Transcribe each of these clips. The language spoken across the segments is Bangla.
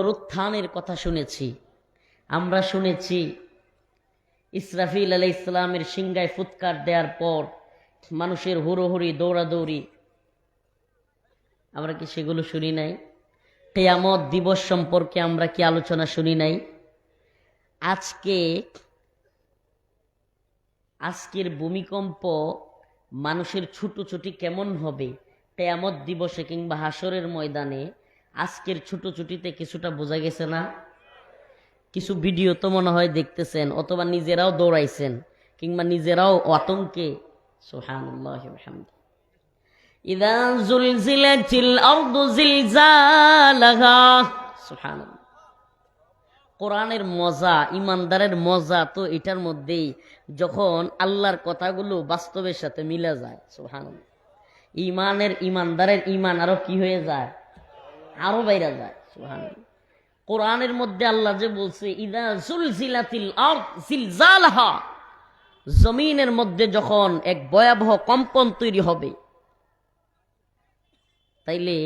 পুনরুত্থানের কথা শুনেছি। আমরা শুনেছি ইসরাফিল আলাই ইসলামের সিংগায় ফুৎকার দেওয়ার পর মানুষের হুড়োহুড়ি, দৌড়াদৌড়ি। আমরা কি সেগুলো শুনি নাই? কেয়ামত দিবস সম্পর্কে আমরা কি আলোচনা শুনি নাই? আজকে আজকের ভূমিকম্প মানুষের ছুটোছুটি কেমন হবে? কেয়ামত দিবসে কিংবা হাসরের ময়দানে আজকের ছুটোছুটিতে কিছুটা বোঝা গেছে না। কিছু ভিডিও তো মনে হয় দেখতেছেন, অথবা নিজেরাও দৌড়াইছেন, কিংবা নিজেরাও আতঙ্কে। সুবহানাল্লাহি বিহামদিহি ইদা জুলজিলাতিল আরদু কোরআনের মজা, ইমানদারের মজা তো এটার মধ্যেই, যখন আল্লাহর কথাগুলো বাস্তবের সাথে মিলে যায়। সুবহানাল্লাহ। ইমানের, ইমানদারের ইমান আরও কি হয়ে যায়? আরও বাইরা যায়, সুবহানাল্লাহ। কোরআনের মধ্যে আল্লাহ যে বলছে জমিনের মধ্যে যখন এক ভয়াবহ কম্পন তৈরি হবে, তাইলে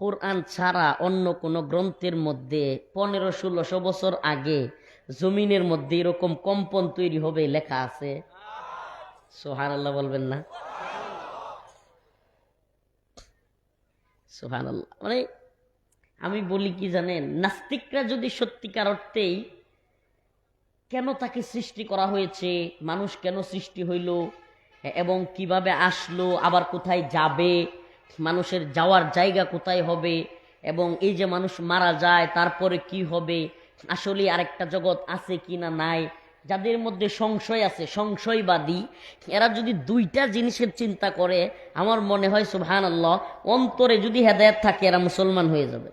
কোরআন ছাড়া অন্য কোন গ্রন্থের মধ্যে পনেরো, ষোলোশো বছর আগে জমিনের মধ্যে এরকম কম্পন তৈরি হবে লেখা আছে। সোহান আল্লাহ বলবেন না? সোহান আল্লাহ মানে আমি বলি কি জানেন, নাস্তিকরা যদি সত্যিকার অর্থেই কেন তাকে সৃষ্টি করা হয়েছে, মানুষ কেন সৃষ্টি হইল, এবং কীভাবে আসলো, আবার কোথায় যাবে, মানুষের যাওয়ার জায়গা কোথায় হবে, এবং এই যে মানুষ মারা যায়, তারপরে কি হবে, আসলে আরেকটা জগৎ আছে কি না নাই, যাদের মধ্যে সংশয় আছে, সংশয়বাদী, এরা যদি দুইটা জিনিসের চিন্তা করে, আমার মনে হয় সুবহান আল্লাহ অন্তরে যদি হেদায়ত থাকে, এরা মুসলমান হয়ে যাবে।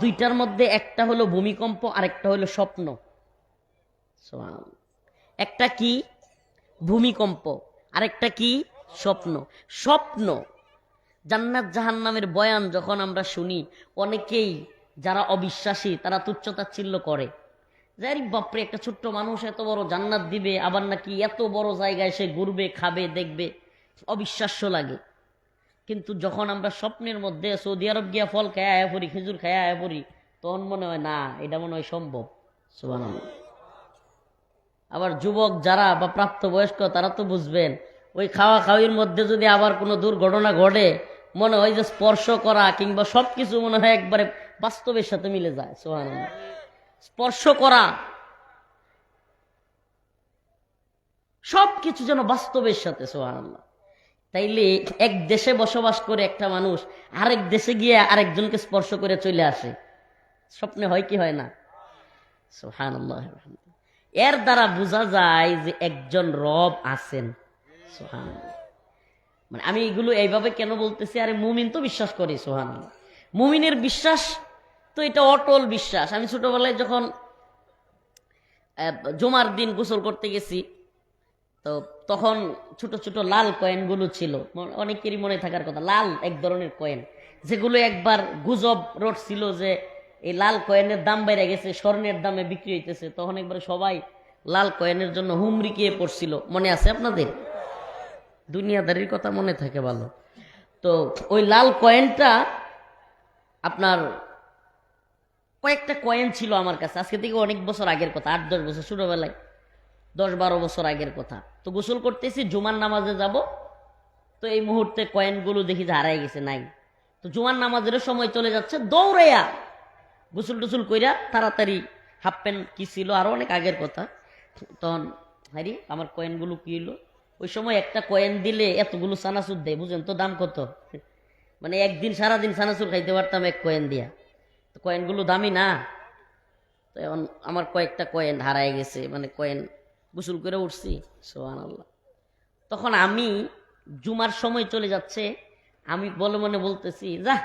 দুইটার মধ্যে একটা হলো ভূমিকম্প, আরেকটা হলো স্বপ্ন। একটা কি? ভূমিকম্প, আরেকটা কি? স্বপ্ন। স্বপ্ন, জান্নাত জাহান্নামের বয়ান যখন আমরা শুনি, অনেকেই যারা অবিশ্বাসী, তারা তুচ্ছতাচ্ছিল্য করে। যে আরে বাপরে, একটা ছোট্ট মানুষ এত বড় জান্নাত দিবে, আবার নাকি এত বড় জায়গায় সে ঘুরবে, খাবে, দেখবে, অবিশ্বাস্য লাগে। কিন্তু যখন আমরা স্বপ্নের মধ্যে সৌদি আরব গিয়া ফল খায় আয়া পড়ি, খেজুর খায় আয়া পড়ি, তখন মনে হয়, না, এটা মনে হয় সম্ভব। সুবহানাল্লাহ। আবার যুবক যারা বা প্রাপ্তবয়স্ক, তারা তো বুঝবেন, ওই খাওয়া খাওয়ির মধ্যে যদি আবার কোনো দুর্ঘটনা ঘটে, মনে হয় যে স্পর্শ করা কিংবা সব কিছু মনে হয় একবারে বাস্তবের সাথে মিলে যায়। সোহান স্পর্শ করা সব কিছু যেন বাস্তবের সাথে সোহান তাইলে এক দেশে বসবাস করে একটা মানুষ আরেক দেশে গিয়ে আরেকজনকে স্পর্শ করে চলে আসে। স্বপ্নে হয় কি হয় না? এর দ্বারা বোঝা যায় যে একজন রব আছেন। সোহান মানে আমি এগুলো এইভাবে কেন বলতেছি? আরে মুমিন তো বিশ্বাস করি সোহান মুমিনের বিশ্বাস তো এটা অটল বিশ্বাস। আমি ছোটবেলায় যখন জমার দিন গোসল করতে গেছি তো তখন ছোট ছোট লাল কয়েনগুলো ছিল। অনেকেরই মনে থাকার কথা, লাল এক ধরনের কয়েন। যেগুলো একবার গুজব রোড ছিল যে এই লাল কয়েনের দাম বেড়ে গেছে, স্বর্ণের দামে বিক্রি হইতেছে। তখন একবার সবাই লাল কয়েনের জন্য হুমরি হুমরিকিয়ে পড়ছিল। মনে আছে আপনাদের? দুনিয়াদারির কথা মনে থাকে ভালো। তো ওই লাল কয়েনটা আপনার কয়েকটা কয়েন ছিল আমার কাছে। আজকে থেকে অনেক বছর আগের কথা, আট, দশ বছর, ছোটবেলায়। দশ বারো বছর আগের কথা। তো গোসল করতেছি, জুমার নামাজে যাব। তো এই মুহূর্তে কয়েনগুলো দেখি যে হারাই গেছে, নাই। তো জুমার নামাজের সময় চলে যাচ্ছে, দৌড়াইয়া গোসল টুসুল কইরা তাড়াতাড়ি হাফ প্যান্ট কি ছিল আরও অনেক আগের কথা। তখন হারি, আমার কয়েনগুলো কি হলো ওই সময় একটা কয়েন দিলে এতগুলো সানাসুর দেয়, বুঝেন তো দাম কত? মানে একদিন, সারাদিন সানাসুর খাইতে পারতাম এক কয়েন দিয়া। তো কয়েনগুলো দামি না। তো এখন আমার কয়েকটা কয়েন হারায় গেছে মানে কয়েন গোসল করে উঠছি সোহান আল্লাহ তখন আমি জুমার সময় চলে যাচ্ছে, আমি বলে মনে বলতেছি যা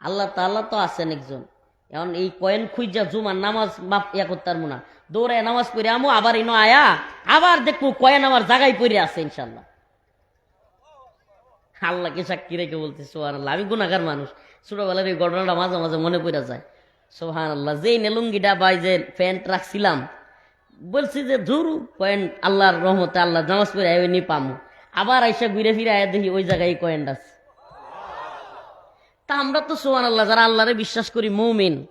আল্লাহ তাল্লাহ তো আছেন একজন। এখন এই কয়েন খুঁজা জুমার নামাজ মাপ ইয়া করতে পারব না। দৌড়ায় নামাজ পড়ে আমো, আবার ইনো আয়া, আবার দেখব কয়েন আমার জায়গায় পড়ে আছে ইনশাল্লাহ আল্লাহকে সাক্ষী রেখে বলতে সোহান আল্লাহ আমি গুণাগার মানুষ। ছোটবেলার এই ঘটনাটা মাঝে মাঝে মনে পড়ে যায়। সোহান আল্লাহ যেই নেলুঙ্গিটা বাই যে প্যান্ট রাখছিলাম বলছি যে, ধুর, কয়েন আল্লাহর রহমতে আল্লাহ নামাজ পড়ে নি পামু। আবার আইসা ঘুরে ফিরে আয় দেখি ওই জায়গায় কয়েনটা আছে। তা আমরা তো সোহান আল্লাহ যারা আল্লাহরে বিশ্বাস করি, মৌমিন।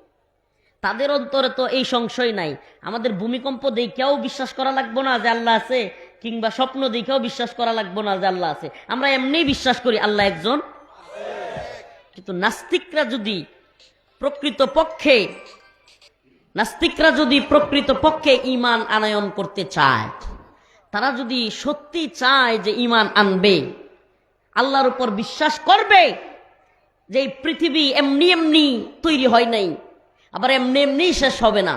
তাদের অন্তরে তো এই সংশয় নাই। আমাদের ভূমিকম্প দেখেও বিশ্বাস করা লাগবো না যে আল্লাহ আছে, কিংবা স্বপ্ন দেখেও বিশ্বাস করা লাগবো না যে আল্লাহ আছে। আমরা এমনি বিশ্বাস করি, আল্লাহ একজন। কিন্তু নাস্তিকরা যদি প্রকৃত পক্ষে নাস্তিকরা যদি প্রকৃত পক্ষে ইমান আনয়ন করতে চায়, তারা যদি সত্যি চায় যে ইমান আনবে, আল্লাহর উপর বিশ্বাস করবে যে এই পৃথিবী এমনি এমনি তৈরি হয় নাই, আবার এমনি এমনি শেষ হবে না।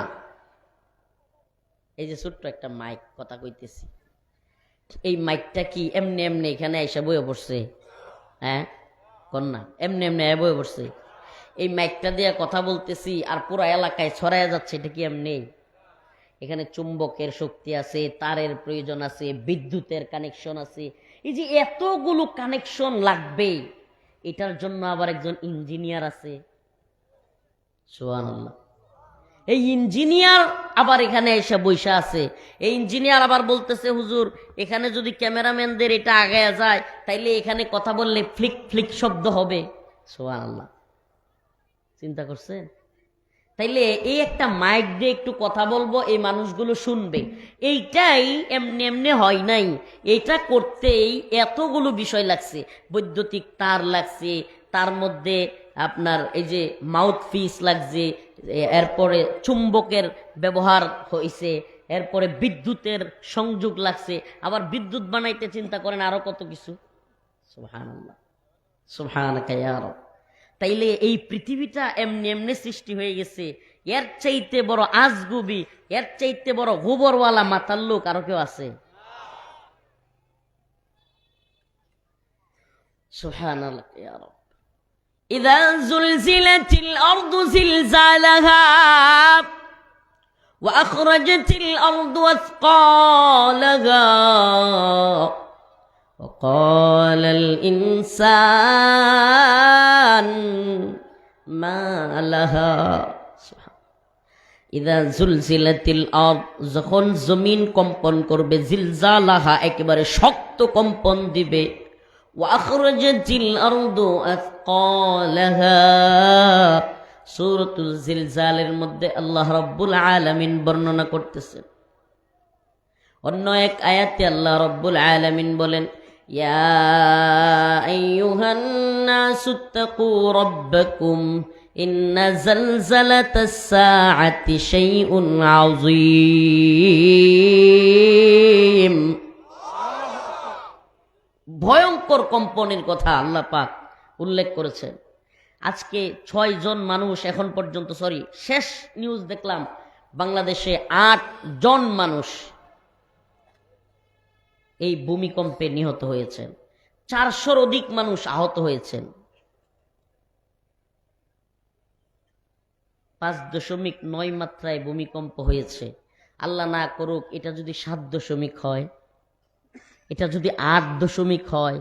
এই যে ছোট্ট একটা মাইক কথা কইতেছি। এই মাইকটা কি এমনি এমনি এখানে এসে বয়ে পড়ছে? হ্যাঁ? কন্যা এমনি এমনি বয়ে পড়ছে। এই মাইকটা দিয়ে কথা বলতেছি আর পুরো এলাকায় ছড়ায় যাচ্ছে, এটা কি এমনি? এখানে চুম্বকের শক্তি আছে, তারের প্রয়োজন আছে, বিদ্যুতের কানেকশন আছে। এই যে এতগুলো কানেকশন লাগবে, এটার জন্য আবার একজন ইঞ্জিনিয়ার আছে। এই ইঞ্জিনিয়ার আবার এখানে এসে বৈশা আছে। এই ইঞ্জিনিয়ার আবার বলতেছে, হুজুর, এখানে যদি ক্যামেরাম্যানদের এটা আগায় যায়, তাইলে এখানে কথা বললে ফ্লিক ফ্লিক শব্দ হবে। সোহান আল্লাহ চিন্তা করছেন তাইলে এই একটা মাইক দিয়ে একটু কথা বলব, এই মানুষগুলো শুনবে। এইটাই এমনি এমনি হয় নাই। এইটা করতেই এতগুলো বিষয় লাগছে। বৈদ্যুতিক তার লাগছে, তার মধ্যে আপনার এই যে মাউথ পিস লাগছে, এরপরে চুম্বকের ব্যবহার হয়েছে এরপরে বিদ্যুতের সংযোগ লাগছে। আবার বিদ্যুৎ বানাইতে চিন্তা করেন আরও কত কিছু? সুবহান সুবহানাকা ইয়া রব। তাইলে এই পৃথিবীটা এমনি এমনি সৃষ্টি হয়ে গেছে এর চাইতে বড় আজগুবি এর চাইতে বড় গোবরওয়ালা মাতার লোক আরো কেউ আছে সুবহানাল্লাহ ইয়া রব إذا زلزلت الأرض زلزالها وأخرجت الأرض أثقالها وقال الإنسان জুলজিলাতিল যখন জমিন কম্পন করবে, জিলজালাহা একেবারে শক্ত কম্পন দিবে। আরদু আসকালাহা সূরাতুল জিলজালের মধ্যে আল্লাহ রাব্বুল আলামিন বর্ণনা করতেছেন। অন্য এক আয়াতে আল্লাহ রাব্বুল আলামিন বলেন ইয়া আইয়ুহান নাসু তাকু রাব্বাকুম ইন্না জালজালাতাস সাআতি শাইউন আযীম ভয়ঙ্কর কম্পনের কথা আল্লাহ পাক উল্লেখ করেছেন। আজকে ছয় জন মানুষ এখন পর্যন্ত সরি শেষ নিউজ দেখলাম, বাংলাদেশে আট জন মানুষ এই ভূমিকম্পে নিহত হয়েছেন। চারশোর অধিক মানুষ আহত হয়েছেন। পাঁচ দশমিক নয় মাত্রায় ভূমিকম্প হয়েছে। আল্লাহ না করুক, এটা যদি সাত দশমিক হয়, এটা যদি আট দশমিক হয়,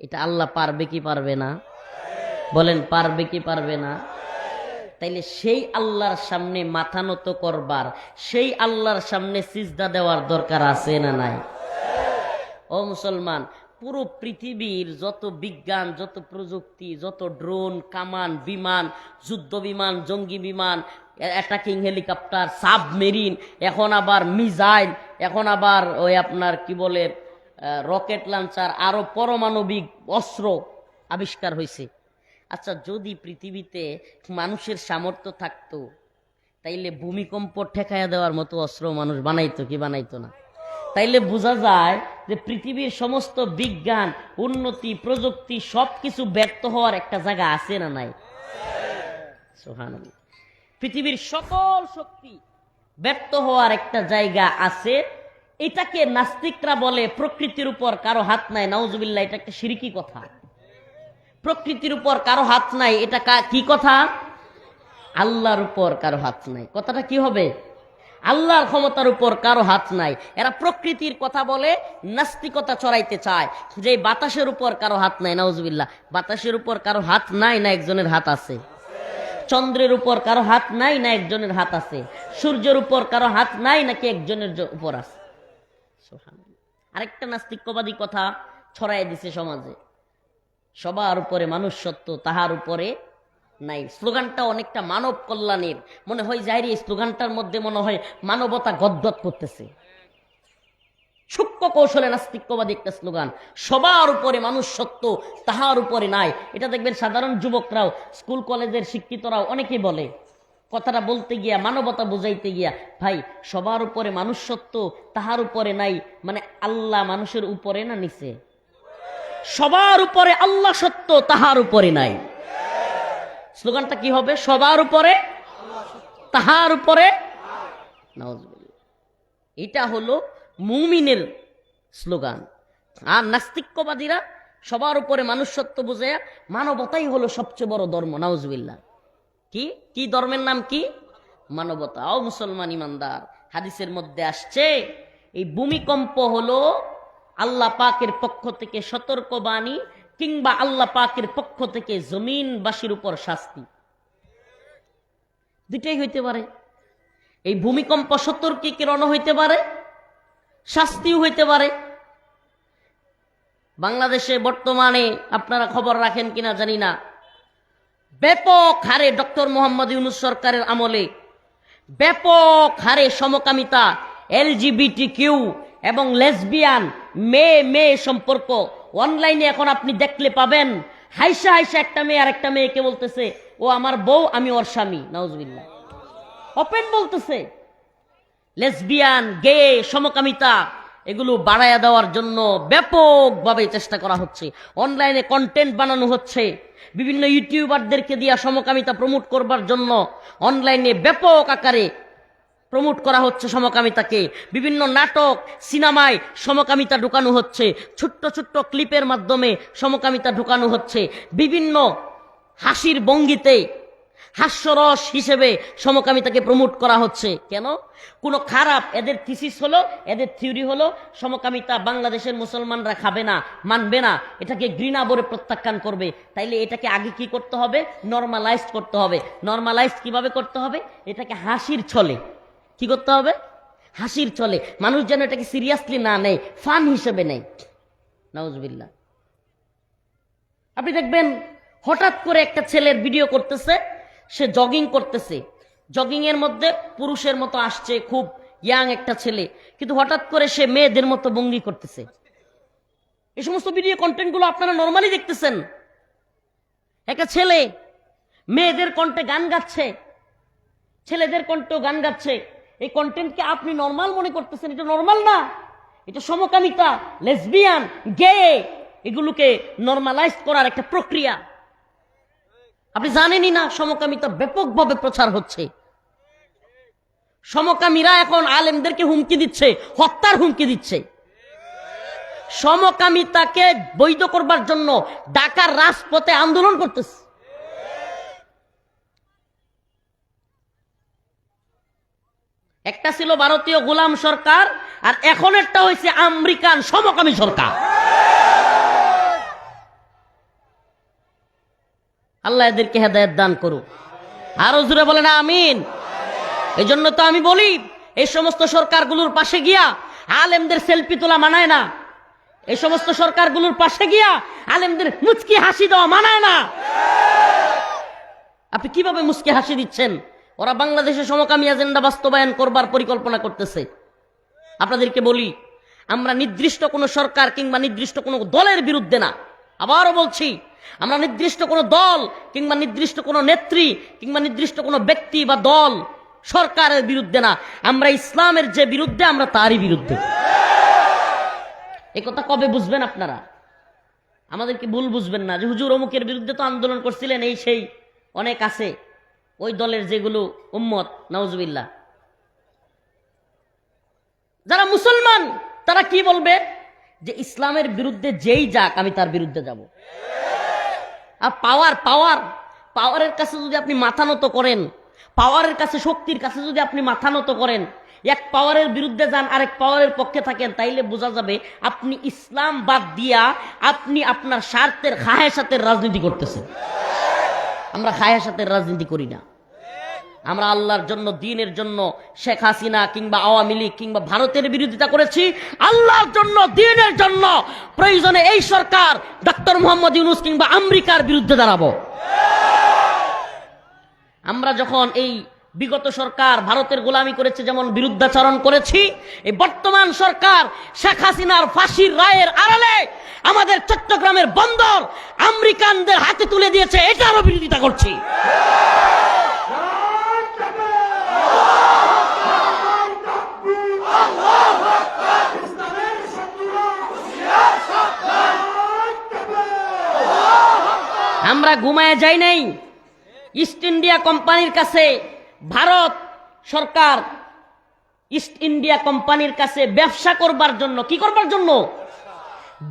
এটা আল্লাহ পারবে কি পারবে না? বলেন, পারবে কি পারবে না? তাইলে সেই আল্লাহর সামনে মাথা নত করবার, সেই আল্লাহর সামনে সিজদা দেওয়ার দরকার আছে না নাই? ও মুসলমান, পুরো পৃথিবীর যত বিজ্ঞান, যত প্রযুক্তি, যত ড্রোন, কামান, বিমান, যুদ্ধ বিমান, জঙ্গি বিমান, অ্যাটাকিং হেলিকপ্টার, সাবমেরিন, এখন আবার মিজাইল এখন আবার ওই আপনার কি বলে রকেট লঞ্চার আরও পরমাণবিক অস্ত্র আবিষ্কার হয়েছে। আচ্ছা যদি পৃথিবীতে মানুষের সামর্থ্য থাকতো, তাইলে ভূমিকম্প ঠেকাইয়া দেওয়ার মতো অস্ত্র মানুষ বানাইতো কি বানাইতো না? তাইলে বোঝা যায় যে পৃথিবীর সমস্ত বিজ্ঞান, উন্নতি, প্রযুক্তি সবকিছু ব্যর্থ হওয়ার একটা জায়গা আছে না নাই? পৃথিবীর সকল শক্তি ব্যর্থ হওয়ার একটা জায়গা আছে। এটাকে নাস্তিকরা বলে প্রকৃতির উপর কারও হাত নাই। নাউজুবিল্লাহ, এটা একটা সিরিকি কথা। প্রকৃতির উপর কারও হাত নাই, এটা কি কথা? আল্লাহর উপর কারও হাত নাই। কথাটা কি হবে? আল্লাহর ক্ষমতার উপর কারও হাত নাই। এরা প্রকৃতির কথা বলে, নাস্তিকতা চড়াইতে চায়। যে বাতাসের উপর কারও হাত নাই, নাউজুবিল্লাহ, বাতাসের উপর কারও হাত নাই না একজনের হাত আছে। চন্দ্রের উপর কারও হাত নাই না একজনের হাত আছে। সূর্যের উপর কারও হাত নাই নাকি একজনের উপর আছে। আরেকটা নাস্তিক্যবাদী কথা ছড়াই দিছে সমাজে। সবার উপরে মানুষ সত্য তাহার উপরে নাই। স্লোগানটা অনেকটা মানব কল্যাণের। মনে হয় যাইরে স্লোগানটার মধ্যে মনে হয় মানবতা গদ্গদ করতেছে। সূক্ষ্ম কৌশলে নাস্তিক্যবাদী একটা স্লোগান। সবার উপরে মানুষ সত্য, তাহার উপরে নাই। এটা দেখবেন সাধারণ যুবকরাও, স্কুল কলেজের শিক্ষিতরাও অনেকে বলে। কথাটা বলতে গিয়া, মানবতা বুঝাইতে গিয়া, ভাই, সবার উপরে মানুষ সত্য, তাহার উপরে নাই। মানে আল্লাহ মানুষের উপরে না নিচে? সবার উপরে আল্লাহ সত্য, তাহার উপরে নাই। স্লোগানটা কি হবে? সবার উপরে, তাহার উপরে। এটা হলো মুমিনের স্লোগান। আর নাস্তিক্যবাদীরা সবার উপরে মানুষ সত্য বুঝে, মানবতাই হলো সবচেয়ে বড় ধর্ম নাউজবিল্লা কি? কি ধর্মের নাম কি? মানবতা। ও মুসলমান ইমানদার, হাদিসের মধ্যে আসছে, এই ভূমিকম্প হলো আল্লাহ পাকের পক্ষ থেকে সতর্কবাণী কিংবা আল্লাহ পাকের পক্ষ থেকে জমিনবাসীর উপর শাস্তি। দুইটাই হইতে পারে। এই ভূমিকম্প সত্তর কি কিরণ হইতে পারে, শাস্তিও হইতে পারে। বাংলাদেশে বর্তমানে আপনারা খবর রাখেন কিনা জানি না। ব্যাপক হারে ডক্টর মোহাম্মদ ইউনুস সরকারের আমলে ব্যাপক হারে সমকামিতা এলজিবিটি কিউ এবং লেসবিয়ান মেয়ে মেয়ে সম্পর্ক অনলাইনে এখন আপনি দেখলে পাবেন। হাইসা হাইসা একটা মেয়ে আর একটা মেয়েকে বলতেছে, ও আমার বউ, আমি ওর স্বামী। নাউজবিল্লাহ। ওপেন বলতেছে, লেসবিয়ান, গে, সমকামিতা, এগুলো বাড়াইয়া দেওয়ার জন্য ব্যাপকভাবে চেষ্টা করা হচ্ছে। অনলাইনে কন্টেন্ট বানানো হচ্ছে। বিভিন্ন ইউটিউবারদেরকে দিয়া সমকামিতা প্রমোট করবার জন্য অনলাইনে ব্যাপক আকারে প্রমোট করা হচ্ছে সমকামিতাকে। বিভিন্ন নাটক, সিনেমায় সমকামিতা ঢুকানো হচ্ছে। ছোট্ট ছোট্ট ক্লিপের মাধ্যমে সমকামিতা ঢুকানো হচ্ছে। বিভিন্ন হাসির ভঙ্গিতে হাস্যরস হিসেবে সমকামিতাকে প্রমোট করা হচ্ছে। কেন? কোনো খারাপ, এদের থিসিস হলো, এদের থিওরি হলো, সমকামিতা বাংলাদেশের মুসলমানরা খাবে না, মানবে না, এটাকে ঘৃণা বলে প্রত্যাখ্যান করবে। তাইলে এটাকে আগে কি করতে হবে? নর্মালাইজ করতে হবে। নর্মালাইজ কীভাবে করতে হবে? এটাকে হাসির ছলে। কি করতে হবে? হাসির চলে মানুষ যেন এটাকে সিরিয়াসলি না নেয় ফান হিসেবে নেয়। নওয়াজবিল্লা আপনি দেখবেন, হঠাৎ করে একটা ছেলের ভিডিও করতেছে, সে জগিং করতেছে। জগিং এর মধ্যে পুরুষের মতো আসছে, খুব ইয়াং একটা ছেলে। কিন্তু হঠাৎ করে সে মেয়েদের মতো ভঙ্গি করতেছে। এই সমস্ত ভিডিও কন্টেন্টগুলো আপনারা নর্মালি দেখতেছেন। একটা ছেলে, মেয়েদের কণ্ঠে গান গাচ্ছে। ছেলেদের কণ্ঠেও গান গাচ্ছে। এই কন্টেন্টকে আপনি নর্মাল মনে করতেছেন, এটা নর্মাল না। এটা সমকামিতা লেসবিয়ান গে এগুলোকে নর্মালাইজ করার একটা প্রক্রিয়া। আপনি জানেনই না সমকামিতা ব্যাপকভাবে প্রচার হচ্ছে। সমকামীরা এখন আলেমদেরকে হুমকি দিচ্ছে, হত্যার হুমকি দিচ্ছে। সমকামিতাকে বৈধ করবার জন্য ঢাকার রাজপথে আন্দোলন করতেছে। একটা ছিল ভারতীয় গোলাম সরকার, আর এখন একটা হয়েছে আমেরিকান সমকামী সরকার। আল্লাহ এদেরকে হেদায়ত দান করুক। আরও জুড়ে বলেন, আমিন। এই জন্য তো আমি বলি, এই সমস্ত সরকারগুলোর পাশে গিয়া আলেমদের সেলফি তোলা মানায় না। এই সমস্ত সরকারগুলোর পাশে গিয়া আলেমদের মুচকি হাসি দেওয়া মানায় না। আপনি কীভাবে মুচকি হাসি দিচ্ছেন? ওরা বাংলাদেশে সমকামী এজেন্ডা বাস্তবায়ন করবার পরিকল্পনা করতেছে। আপনাদেরকে বলি, আমরা নির্দিষ্ট কোনো সরকার কিংবা নির্দিষ্ট কোনো দলের বিরুদ্ধে না। আবারও বলছি, আমরা নির্দিষ্ট কোনো দল কিংবা নির্দিষ্ট কোনো নেত্রী কিংবা নির্দিষ্ট কোনো ব্যক্তি বা দল সরকারের বিরুদ্ধে না। আমরা ইসলামের যে বিরুদ্ধে, আমরা তারই বিরুদ্ধে। এ কথা কবে বুঝবেন আপনারা? আমাদেরকে ভুল বুঝবেন না যে হুজুর অমুকের বিরুদ্ধে তো আন্দোলন করছিলেন, এই সেই, অনেক আছে। ওই দলের যেগুলো উম্মত নওজবিল্লা যারা মুসলমান, তারা কি বলবে? যে ইসলামের বিরুদ্ধে যেই যাক, আমি তার বিরুদ্ধে যাব। আর পাওয়ার পাওয়ার পাওয়ারের কাছে যদি আপনি মাথা নত করেন পাওয়ারের কাছে, শক্তির কাছে যদি আপনি মাথা নত করেন, এক পাওয়ারের বিরুদ্ধে যান, আরেক পাওয়ারের পক্ষে থাকেন, তাইলে বোঝা যাবে আপনি ইসলাম বাদ দিয়া আপনি আপনার স্বার্থের খাহেসাতের রাজনীতি করতেছেন। আমরা খায়ের সাথে রাজনীতি করি না। আমরা আল্লাহর জন্য, দিনের জন্য, শেখ হাসিনা কিংবা আওয়ামী লীগ কিংবা ভারতের বিরোধিতা করেছি। আল্লাহর জন্য, দিনের জন্য প্রয়োজনে এই সরকার ডক্টর মোহাম্মদ ইউনুস কিংবা আমেরিকার বিরুদ্ধে দাঁড়াবো। আমরা যখন এই বিগত সরকার ভারতের গোলামি করেছে, যেমন বিরুদ্ধাচরণ করেছি, এই বর্তমান সরকার শেখ হাসিনার ফাঁসির রায়ের আড়ালে আমাদের চট্টগ্রামের বন্দর আমেরিকানদের হাতে তুলে দিয়েছে এটারও বিরোধিতা করছি। আমরা ঘুমায় যাই নাই। ইস্ট ইন্ডিয়া কোম্পানির কাছে ভারত সরকার ইস্ট ইন্ডিয়া কোম্পানির কাছে ব্যবসা করবার জন্য, কি করবার জন্য?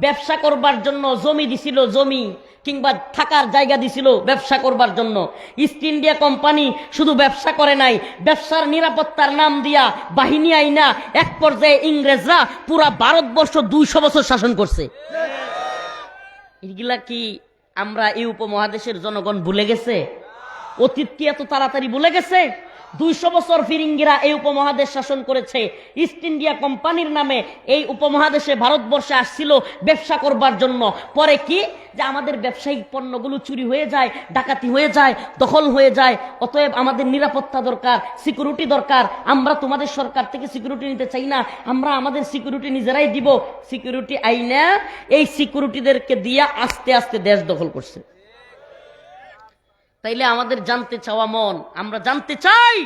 ব্যবসা করবার জন্য জমি দিছিল, জমি কিংবা থাকার জায়গা দিছিল ব্যবসা করবার জন্য। ইস্ট ইন্ডিয়া কোম্পানি শুধু ব্যবসা করে নাই, ব্যবসার নিরাপত্তার নাম দিয়া বাহিনী আইনা এক পর্যায়ে ইংরেজরা পুরা ভারতবর্ষ দুইশো বছর শাসন করছে। এগুলা কি আমরা এই উপমহাদেশের জনগণ ভুলে গেছে? অতীত কি এত তাড়াতাড়ি ভুলে গেছে? দুইশো বছর ফিরিঙ্গিরা এই উপমহাদেশ শাসন করেছে। ইস্ট ইন্ডিয়া কোম্পানির নামে এই উপমহাদেশে ভারতবর্ষে আসছিল ব্যবসা করবার জন্য। পরে কি? যে আমাদের ব্যবসায়িক পণ্যগুলো চুরি হয়ে যায়, ডাকাতি হয়ে যায়, দখল হয়ে যায়। অতএব আমাদের নিরাপত্তা দরকার সিকিউরিটি দরকার। আমরা তোমাদের সরকার থেকে সিকিউরিটি নিতে চাই না। আমরা আমাদের সিকিউরিটি নিজেরাই দিব। সিকিউরিটি আইনা এই সিকিউরিটিদেরকে দিয়া আস্তে আস্তে দেশ দখল করছে। তাইলে আমাদের জানতে চাওয়া মন। আমরা জানতে চাই,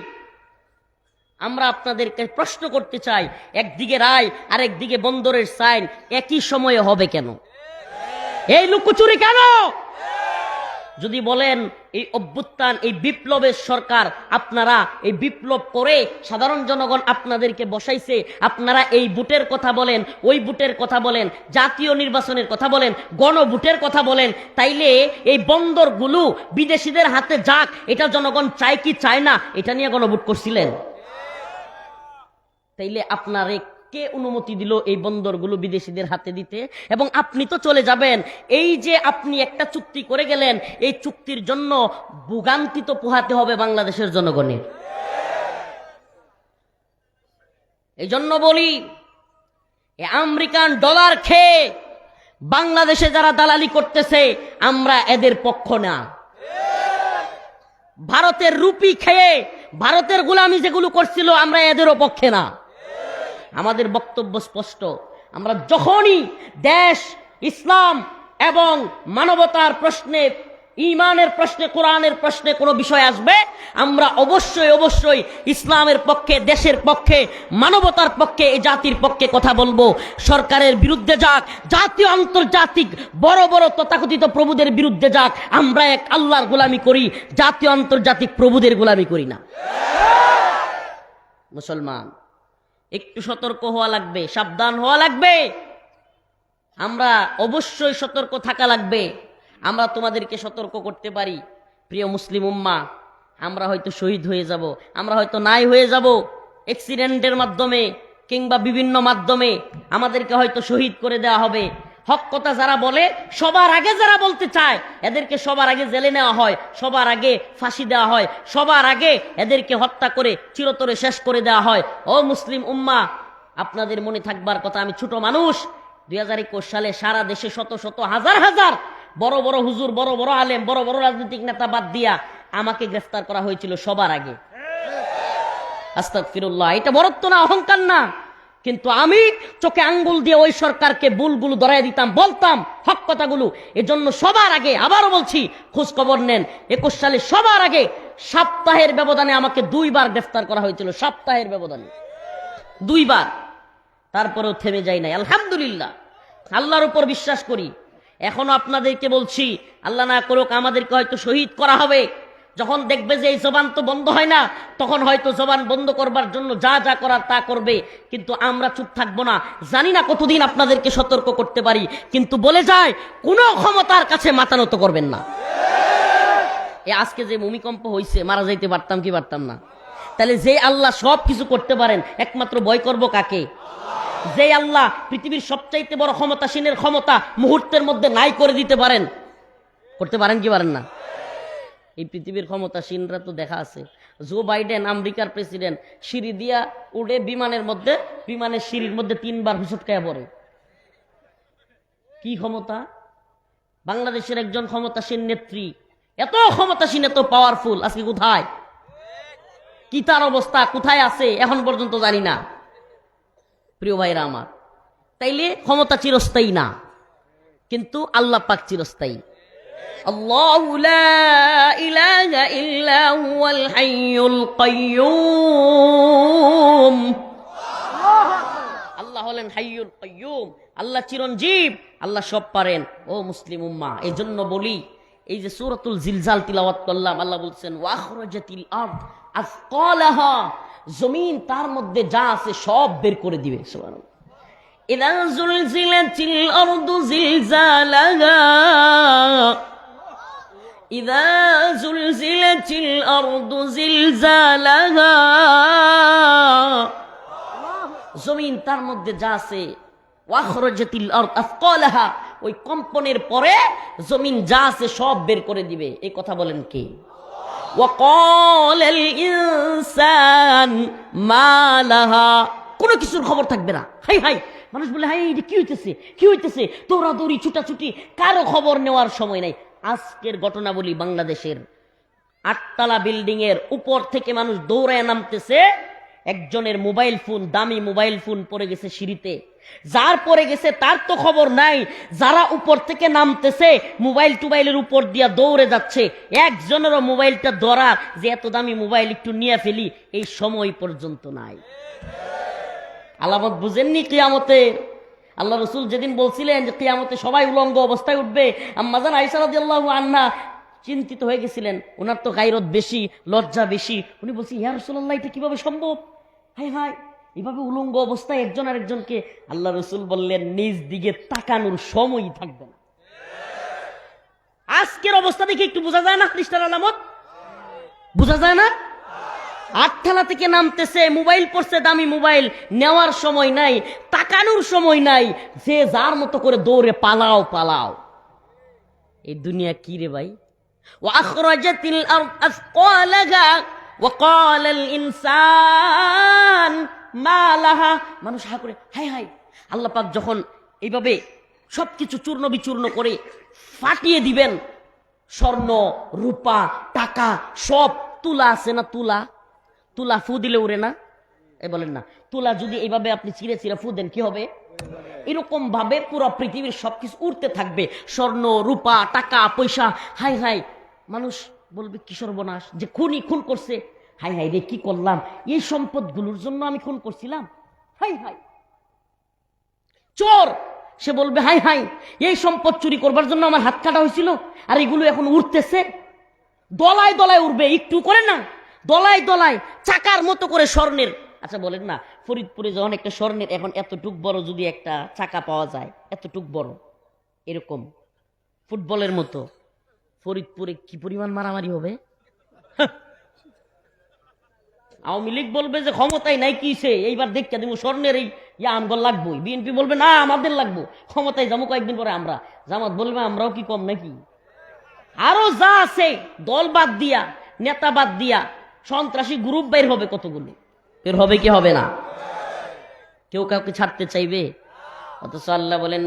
আমরা আপনাদেরকে প্রশ্ন করতে চাই, একদিকে রায় আর একদিকে বন্দরের সাইন, একই সময়ে হবে কেন? এই লুকোচুরি কেন? যদি বলেন, এই অভ্যুত্থান, এই বিপ্লবের সরকার আপনারা এই বিপ্লব করে সাধারণ জনগণ আপনাদেরকে বসাইছে, আপনারা এই বুটের কথা বলেন, ওই বুটের কথা বলেন, জাতীয় নির্বাচনের কথা বলেন, গণভোটের কথা বলেন, তাইলে এই বন্দরগুলো বিদেশিদের হাতে যাক, এটা জনগণ চায় কি চায় না, এটা নিয়ে গণভোট করছিলেন। তাইলে আপনারে কে অনুমতি দিল এই বন্দরগুলো বিদেশিদের হাতে দিতে। এবং আপনি তো চলে যাবেন। এই যে আপনি একটা চুক্তি করে গেলেন, এই চুক্তির জন্য ভোগান্তি তো পোহাতে হবে বাংলাদেশের জনগণের। এই জন্য বলি আমেরিকান ডলার খেয়ে বাংলাদেশে যারা দালালি করতেছে, আমরা এদের পক্ষ না। ভারতের রুপি খেয়ে ভারতের গোলামি যেগুলো করছিল, আমরা এদেরও পক্ষে না। আমাদের বক্তব্য স্পষ্ট। আমরা যখনই দেশ, ইসলাম এবং মানবতার প্রশ্নে, ইমানের প্রশ্নে, কোরআনের প্রশ্নে কোনো বিষয় আসবে, আমরা অবশ্যই অবশ্যই ইসলামের পক্ষে, দেশের পক্ষে, মানবতার পক্ষে, এই জাতির পক্ষে কথা বলব। সরকারের বিরুদ্ধে যাক, জাতীয়, আন্তর্জাতিক, বড় বড় তথাকথিত প্রভুদের বিরুদ্ধে যাক, আমরা এক আল্লাহর গোলামি করি, জাতীয়, আন্তর্জাতিক প্রভুদের গোলামি করি না। মুসলমান একটু সতর্ক হওয়া লাগবে, সাবধান হওয়া লাগবে। আমরা অবশ্যই সতর্ক থাকা লাগবে। আমরা তোমাদেরকে সতর্ক করতে পারি। প্রিয় মুসলিম উম্মা, আমরা হয়তো শহীদ হয়ে যাব, আমরা হয়তো নাই হয়ে যাব অ্যাক্সিডেন্টের মাধ্যমে কিংবা বিভিন্ন মাধ্যমে আমাদেরকে হয়তো শহীদ করে দেওয়া হবে। হক কথা যারা বলে, সবার আগে যারা বলতে চায়, এদেরকে সবার আগে জেলে নেওয়া হয়, সবার আগে ফাঁসি দেওয়া হয়, সবার আগে এদেরকে হত্যা করে চিরতরে শেষ করে দেওয়া হয়। ও মুসলিম উম্মা, আপনাদের মনে থাকবার কথা, আমি ছোট মানুষ, দুই হাজার একুশ সালে সারা দেশে শত শত হাজার হাজার বড় বড় হুজুর, বড় বড় আলেম, বড় বড় রাজনৈতিক নেতা বাদ দিয়া আমাকে গ্রেফতার করা হয়েছিল সবার আগে। আস্তাক ফিরুল্লাহ এটা বরত্ব না, অহংকার না। কিন্তু আমি চোখে আঙ্গুল দিয়ে ওই সরকারকে বুলগুলো ধরাই দিতাম, বলতাম হক কথাগুলো। এজন্য সবার আগে আবারও বলছি খোঁজ খবর নেন। একুশ সালে সবার আগে সপ্তাহের ব্যবধানে আমাকে দুইবার গ্রেফতার করা হয়েছিল, সপ্তাহের ব্যবধানে। দুইবার। তারপরেও থেমে যাই নাই। আলহামদুলিল্লাহ। আল্লাহর উপর বিশ্বাস করি। এখনও আপনাদেরকে বলছি, আল্লাহ না করুক আমাদেরকে হয়তো শহীদ করা হবে। যখন দেখবে যে এই জবান তো বন্ধ হয় না, তখন হয়তো জবান বন্ধ করবার জন্য যা যা করার তা করবে। কিন্তু আমরা চুপ থাকব না। জানি না কতদিন আপনাদেরকে সতর্ক করতে পারি, কিন্তু বলে যায়, কোনো ক্ষমতার কাছে মাথা নত করবেন না। এ আজকে যে ভূমিকম্প হয়েছে মারা যাইতে পারতাম কি পারতাম না? তাহলে যে আল্লাহ সব কিছু করতে পারেন, একমাত্র ভয় করব কাকে? যে আল্লাহ পৃথিবীর সবচাইতে বড় ক্ষমতাসীনের ক্ষমতা মুহূর্তের মধ্যে নাই করে দিতে পারেন, করতে পারেন কি পারেন না? এই পৃথিবীর ক্ষমতাসীনরা তো দেখা আছে। জো বাইডেন, আমেরিকার প্রেসিডেন্ট, সিঁড়ি দিয়া উড়ে বিমানের মধ্যে, বিমানের সিঁড়ির মধ্যে তিনবার হুসুটকায়া পড়ে। কি ক্ষমতা? বাংলাদেশের একজন ক্ষমতাসীন নেত্রী। এত ক্ষমতাসীন, এত পাওয়ারফুল আজকে কোথায়? কি তার অবস্থা? কোথায় আছে? এখন পর্যন্ত জানি না। প্রিয় ভাইরা আমার, তাইলে ক্ষমতা চিরস্থায়ী না। কিন্তু আল্লাহ পাক চিরস্থায়ী। الله لا إله إلا هو الحي القيوم আল্লাহ হলেন হাইয়ুল কাইয়ুম আল্লাহ চিরঞ্জীব আল্লাহ সব পারেন ও মুসলিম উম্মা এই জন্য বলি এই যে সূরাতুল জিলজাল তিলাওয়াত করলাম আল্লাহ বলছেন ওয়াখরাজাতিল আরদ আসকালাহা জমিন তার মধ্যে যা আছে সব বের করে দিবে সুবহানাল্লাহ ইদা জুলজিলাতিল আরদু জিলজালাহা ইদা জুলজিলাতিল আরদু জিলজালাহা জমিন তার মধ্যে যা আছে ওয়াখরাজাতিল ওই কম্পনের পরে জমিন যা আছে সব বের করে দিবে। এই কথা বলেন কে? ওয়াকালাল ইনসান মা লাহা কোনো কিছুর খবর থাকবে না। হাই হাই। মানুষ বলে, হাই, এটা কি হইতেছে? কি হইতেছে? তোরা দৌড়াদৌড়ি, ছুটাছুটি, কারও খবর নেওয়ার সময় নাই। আজকের ঘটনা বলি বাংলাদেশের আটতলা বিল্ডিং এর উপর থেকে মানুষ দৌড়ায় নামতেছে। একজনের মোবাইল ফোন, দামি মোবাইল ফোন পড়ে গেছে সিঁড়িতে। যার পরে গেছে, তার তো খবর নাই। যারা উপর থেকে নামতেছে, মোবাইল টুবাইলের উপর দিয়া দৌড়ে যাচ্ছে। একজনেরও মোবাইলটা ধরার যে, এত দামি মোবাইল, একটু নিয়ে ফেলি। এই সময় পর্যন্ত নাই। আলামত বুঝেননি কিয়ামতে। আল্লাহ রসুল যেদিন বলছিলেন যে কিয়ামতে সবাই উলঙ্গ অবস্থায় উঠবে আম্মাজান আইসারদি আল্লাহ আন্না চিন্তিত হয়ে গেছিলেন। ওনার তো গাইরত বেশি, লজ্জা বেশি। উনি বলছি, ইয়া রসুল্লাহ এটা কীভাবে সম্ভব? হাই হাই এভাবে উলঙ্গ অবস্থায় একজন আরেকজনকে আল্লাহ রসুল বললেন, নিজ দিকে তাকানোর সময়ই থাকবে না। আজকের অবস্থা দেখে একটু বোঝা যায় না, খ্রিস্টান আলামত? বোঝা যায় না? আটঠালা থেকে নামতেছে মোবাইল পড়ছে দামি মোবাইল নেওয়ার সময় নাই তাকানোর সময় নাই যে যার মতো করে দৌড়ে পালাও পালাও এই দুনিয়া কি রে ভাই وأخرجت الأرض أثقالها وقال الإنسان ما لها মানুষ হা করে হাই হাই আল্লাহ পাক যখন এইভাবে সবকিছু চূর্ণ বিচূর্ণ করে ফাটিয়ে দিবেন স্বর্ণ রূপা টাকা সব তুলা আছে না তুলা তুলা ফু দিলে উড়ে না। এ বলেন না। তুলা যদি এইভাবে আপনি চিরে চিরে ফু দেন, কি হবে? এরকম ভাবে পুরো পৃথিবীর সবকিছু উড়তে থাকবে। স্বর্ণ, রূপা, টাকা, পয়সা, হাই হাই। মানুষ বলবে কি সর্বনাশ যে খুনই খুন করছে। হাই হাই রে, কি করলাম? এই সম্পদগুলোর জন্য আমি খুন করছিলাম। হাই হাই। চোর! সে বলবে, হাই হাই, এই সম্পদ চুরি করবার জন্য আমার হাত কাটা হয়েছিল, আর এগুলো এখন উঠতেছে দলায় দলায় উঠবে একটু করে না। দলায় দলায় চাকার মতো করে স্বর্ণের। আচ্ছা বলেন না, ফরিদপুরে যখন একটা স্বর্ণের, এখন এতটুক বড় যদি একটা চাকা পাওয়া যায়, এতটুক বড়, এরকম, ফুটবলের মতো, ফরিদপুরে কি পরিমাণ মারামারি হবে। আওয়ামী লীগ বলবে যে ক্ষমতায় নাই কিসে এইবার দেখতে দিব স্বর্ণের এই ইয়া আমগর লাগবো, বিএনপি বলবে না, আমাদের লাগবো, ক্ষমতায় যাব কয়েকদিন পরে আমরা, জামাত বলবে আমরাও কি কম নাকি? আরও যা আছে, দল বাদ দিয়া, নেতা বাদ দিয়া সন্ত্রাসী গ্রুপ বের হবে কতগুলো? বের হবে কি হবে না? কেউ কাউকে ছাড়তে চাইবে? অথচ আল্লাহ বলেন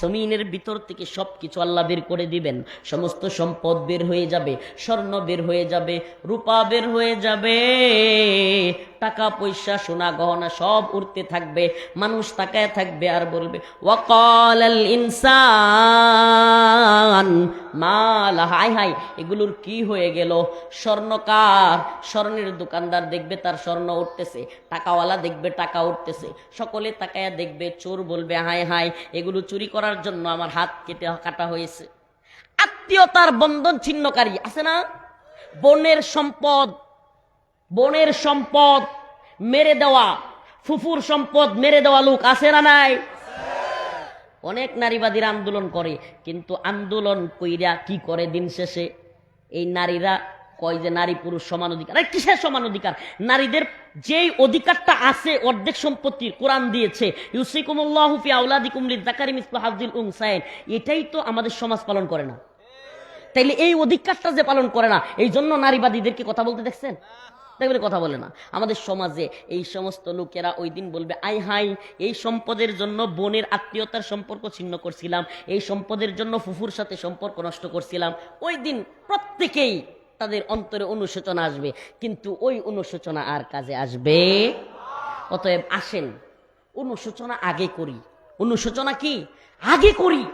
জমিনের ভিতর থেকে সবকিছু আল্লাহ বের করে দিবেন। সমস্ত সম্পদ বের হয়ে যাবে, স্বর্ণ বের হয়ে যাবে, রূপা বের হয়ে যাবে, টাকা, পয়সা, সোনা, গহনা সব উঠতে থাকবে। মানুষ তাকায় থাকবে আর বলবে ওয়াকাল ইনসান মাল হাই হাই, এগুলোর কি হয়ে গেল? স্বর্ণকার, স্বর্ণের দোকানদার দেখবে তার স্বর্ণ উঠতেছে, টাকাওয়ালা দেখবে টাকা উঠতেছে, সকলে তাকায়া দেখবে, চোর বলবে, হাই হাই, এগুলো চুরি করার জন্য আমার হাত কেটে কাটা হয়েছে। আত্মীয়তার বন্ধন ছিন্নকারী, আছে না? বনের সম্পদ বনের সম্পদ মেরে দেওয়া, ফুফুর সম্পদ মেরে দেওয়া লোক আছে না নাই? অনেক নারীবাদীর আন্দোলন করে, কিন্তু আন্দোলন কইরা কি করে দিন শেষে? এই নারীরা কয় যে নারী পুরুষ সমান অধিকার? আরে কিসের সমান অধিকার? নারীদের যেই অধিকারটা আছে, অর্ধেক সম্পত্তির কোরআন দিয়েছে উনসায়াইন এটাই তো আমাদের সমাজ পালন করে না। তাইলে এই অধিকারটা যে পালন করে না এই জন্য নারীবাদীদেরকে কথা বলতে দেখছেন? দেখবেন কথা বলে না। আমাদের সমাজে এই সমস্ত লোকেরা ওই দিন বলবে, আই হাই, এই সম্পদের জন্য বোনের আত্মীয়তার সম্পর্ক ছিন্ন করছিলাম, এই সম্পদের জন্য ফুফুর সাথে সম্পর্ক নষ্ট করছিলাম। ওই দিন প্রত্যেকেই তাদের অন্তরে অনুশোচনা আসবে। কিন্তু ওই অনুশোচনা আর কাজে আসবে? অতএব আসেন, অনুশোচনা আগে করি। অনুশোচনা কি? আগে করি।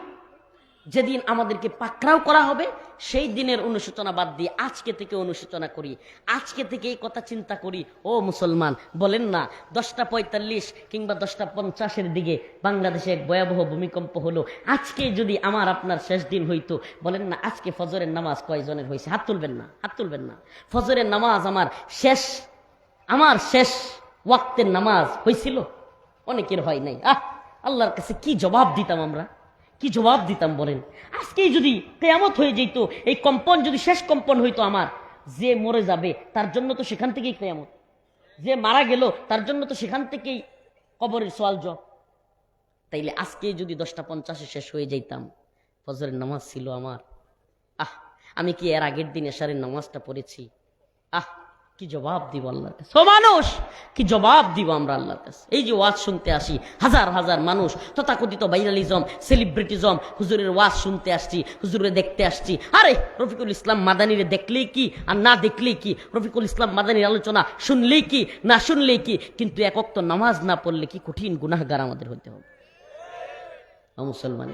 যেদিন আমাদেরকে পাকড়াও করা হবে, সেই দিনের অনুশোচনা বাদ দিয়ে আজকে থেকে অনুশোচনা করি। আজকে থেকে এই কথা চিন্তা করি, ও মুসলমান, বলেন না, দশটা পঁয়তাল্লিশ কিংবা দশটা পঞ্চাশের দিকে বাংলাদেশে এক ভয়াবহ ভূমিকম্প হলো। আজকে যদি আমার আপনার শেষ দিন হইতো, বলেন না, আজকে ফজরের নামাজ কয়জনের হয়েছে? হাত তুলবেন না, হাত তুলবেন না। ফজরের নামাজ আমার শেষ আমার শেষ ওয়াক্তের নামাজ হয়েছিল অনেকের হয় নাই। আহ, আল্লাহর কাছে কি জবাব দিতাম আমরা? কি জবাব দিতাম বলেন? আজকেই যদি কেয়ামত হয়ে যেত এই কম্পন যদি শেষ কম্পন হইতো আমার, যে মরে যাবে, তার জন্য তো সেখান থেকেই কেয়ামত। যে মারা গেল, তার জন্য তো সেখান থেকেই কবরের সোয়াল জব। তাইলে আজকে যদি দশটা পঞ্চাশে শেষ হয়ে যাইতাম, ফজরের নামাজ ছিল আমার। আহ, আমি কি এর আগের দিন এশারের নামাজটা পড়েছি? আহ কি জবাব দিব আল্লাহর কাছে? মানুষ, কি জবাব দিব আমরা আল্লাহর কাছে? এই যে ওয়াজ শুনতে আসি, হাজার হাজার মানুষ, তথাকথিত ভাইরালিজম সেলিব্রিটিজম হুজুরের ওয়াজ শুনতে আসছি, হুজুরে দেখতে আসছি। আরে, রফিকুল ইসলাম মাদানিরে দেখলেই কি আর না দেখলেই কি? রফিকুল ইসলাম মাদানির আলোচনা শুনলেই কি, না শুনলেই কি? কিন্তু একক তো নামাজ না পড়লে কি কঠিন গুনাহগার আমাদের হতে হবে? মুসলমান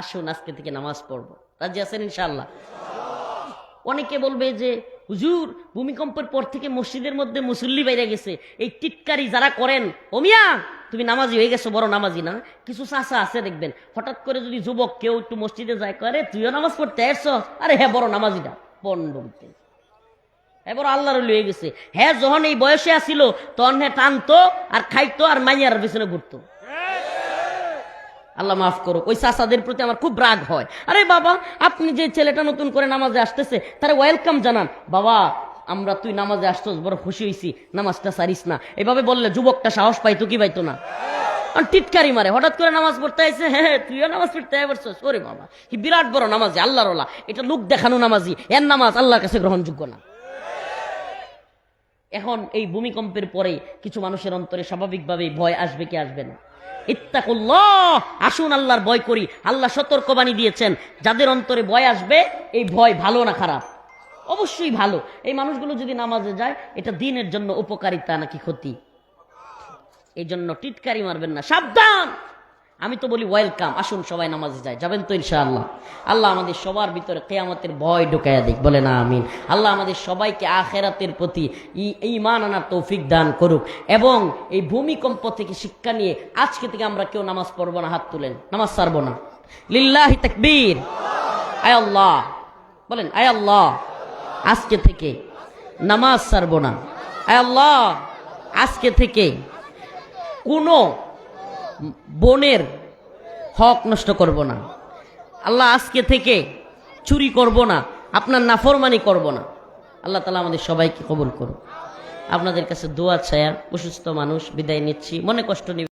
আসুন আজকে থেকে নামাজ পড়ব। রাজি আছেন ইনশাআল্লাহ? অনেকে বলবে যে হুজুর, ভূমিকম্পের পর থেকে মসজিদের মধ্যে মুসল্লি বাইরে গেছে। এই টিটকারি যারা করেন ওমিয়া তুমি নামাজি হয়ে গেছো, বড় নামাজি না? কিছু চাষা আছে, দেখবেন। হঠাৎ করে যদি যুবক কেউ একটু মসজিদে যায় করে তুইও নামাজ পড়তে আসছ? আরে হ্যাঁ বড় নামাজিটা। পণ্ড এবার আল্লাহর হয়ে গেছে। হ্যাঁ যখন এই বয়সে আসিল, তখন হ্যাঁ টানতো আর খাইতো আর মাইয়ার পিছনে ঘুরতো। আল্লাহ মাফ করো ওই চাষাদের প্রতি আমার খুব রাগ হয়। আরে বাবা, আপনি যে ছেলেটা নতুন করে নামাজে আসতেছে, তারা ওয়েলকাম জানান। বাবা, আমরা তুই নামাজে আসছস, বড় খুশি হয়েছি নামাজটা সারিস না। এভাবে বললে যুবকটা সাহস পাইতো কি পাইতো না? টিটকারি মারে, হঠাৎ করে নামাজ পড়তে আইসে হ্যাঁ তুইও নামাজ পড়তে পারছস ওরে বাবা, কি বিরাট বড় নামাজি, আল্লাহর ওলা। এটা লোক দেখানো নামাজি, এর নামাজ আল্লাহর কাছে গ্রহণযোগ্য না। এখন এই ভূমিকম্পের পরে কিছু মানুষের অন্তরে স্বাভাবিকভাবেই ভয় আসবে কি আসবে না। ইত্তাকুল্লাহ, আসুন আল্লাহর ভয় করি। আল্লাহ সতর্কবাণী দিয়েছেন, যাদের অন্তরে ভয় আসবে, এই ভয় ভালো না খারাপ? অবশ্যই ভালো। এই মানুষগুলো যদি নামাজে যায়, এটা দিনের জন্য উপকারিতা নাকি ক্ষতি? এই জন্য টিটকারি মারবেন না। সাবধান! আমি তো বলি ওয়েলকাম আসুন সবাই নামাজে যায় যাবেন তো ইনশাআল্লাহ। আল্লাহ আমাদের সবার ভিতরে কেয়ামতের ভয় ঢুকাইয়া দিক বলে না আমিন। আল্লাহ আমাদের সবাইকে আখেরাতের প্রতি ইমান আনার তৌফিক দান করুক এবং এই ভূমিকম্প থেকে শিক্ষা নিয়ে আজকে থেকে আমরা কেউ নামাজ পড়ব না, হাত তুলেন। নামাজ সারবো না। লিল্লাহি তাকবীর। আয় আল্লাহ। বলেন, আয় আল্লাহ। আজকে থেকে নামাজ সারবো না। আয় আল্লাহ। আজকে থেকে কোনো বোনের হক নষ্ট করব না। আল্লাহ আজকে থেকে চুরি করব না, আপনার নাফরমানি করব না। আল্লাহ তালা আমাদের সবাইকে কবুল করুন আপনাদের কাছে দোয়া ছায়া, অসুস্থ মানুষ, বিদায় নিচ্ছি। মনে কষ্ট নিবে